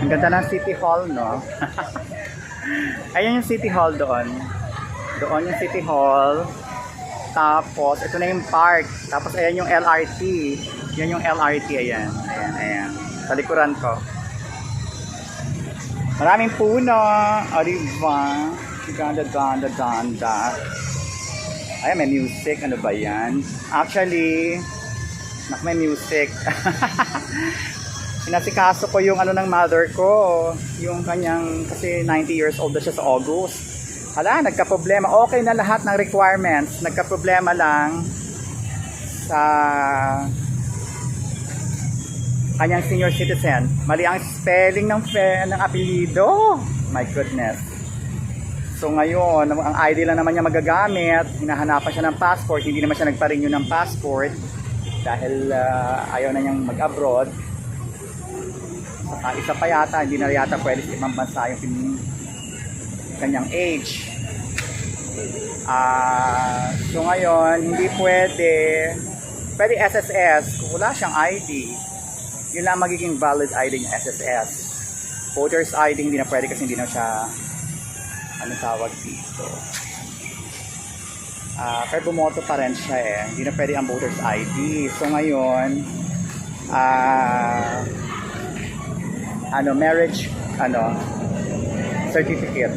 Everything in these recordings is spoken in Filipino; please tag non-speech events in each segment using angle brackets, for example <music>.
Ang ganda ng City Hall, no? <laughs> Ayan yung City Hall doon. Doon yung City Hall. Tapos, ito na yung park. Tapos, ayan yung LRT. Yan yung LRT, ayan. Ayan, ayan. Sa likuran ko. Maraming puno. O, diba? Ganda, ganda, ganda. Ayan, may music. Ano ba yan? Actually, nak may music. <laughs> Inasikaso ko yung ano ng mother ko. Yung kanyang, kasi 90 years old na siya sa August. Hala, nagka-problema. Okay na lahat ng requirements. Nagka-problema lang sa kanyang senior citizen. Mali ang spelling ng, ng apelido. My goodness. So ngayon, ang ID lang naman niya magagamit. Hinahanapan siya ng passport. Hindi naman siya nagpa-renew ng passport dahil ah, ayaw na niyang mag-abroad. Saka isa pa yata, hindi na yata pwede sa ibang bansa yung kanyang age. Ah, so ngayon, hindi pwede, pwede SSS, kung wala siyang ID, yun lang magiging valid ID niya, SSS. Voters ID, hindi na pwede kasi hindi na siya, ano tawag dito. Ah, pero bumoto pa rin siya eh. Hindi na pwede ang voters ID. So ngayon, ah, ano, marriage, ano, certificate.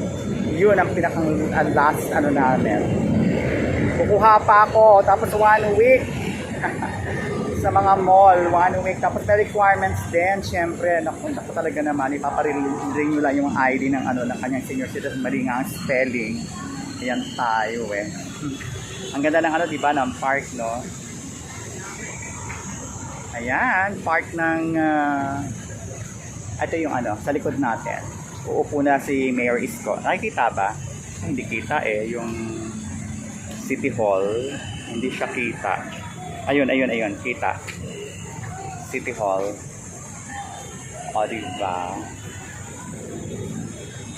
Yun ang pinakang ang last, ano namin. Kukuha pa ako, tapos one week <laughs> sa mga mall, one week. Tapos may requirements din, syempre. Naku, naku talaga naman, ipaparenew lang yung ID ng, ano, ng kanyang senior citizen. Mali nga ang spelling. Ayan tayo eh. <laughs> Ang ganda ng ano, di ba, ng park, no? Ayan, park ng ah, ito yung ano, sa likod natin. Uupo na si Mayor Isko. Nakikita ba? Hindi kita eh. Yung City Hall, hindi siya kita. Ayun, ayun, ayun. Kita. City Hall. O, diba?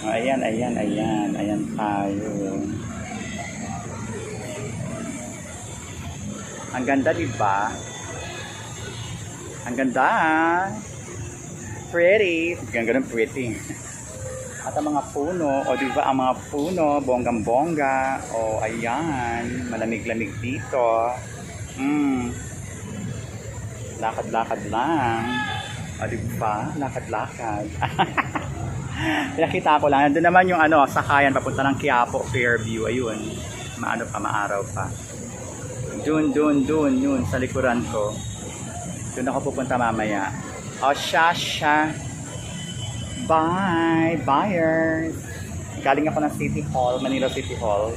Ayan, ayan, ayan. Ayan tayo. Ang ganda, diba? Ang ganda, ah pretty. Ganun ganun pretty. At ang mga puno, o di ba ang mga puno, bonggang-bongga, o ayan, malamig-lamig dito. Mm. Lakad-lakad lang. O di ba? Lakad-lakad. <laughs> Pinakita ko lang. Nandun naman yung ano, sakayan papunta ng Quiapo, Fairview. Ayun. Maano pa, maaraw pa. Dun, dun, dun, yun, sa likuran ko. Doon ako pupunta mamaya. O, siya. Bye, buyers. Galing ako ng City Hall, Manila City Hall.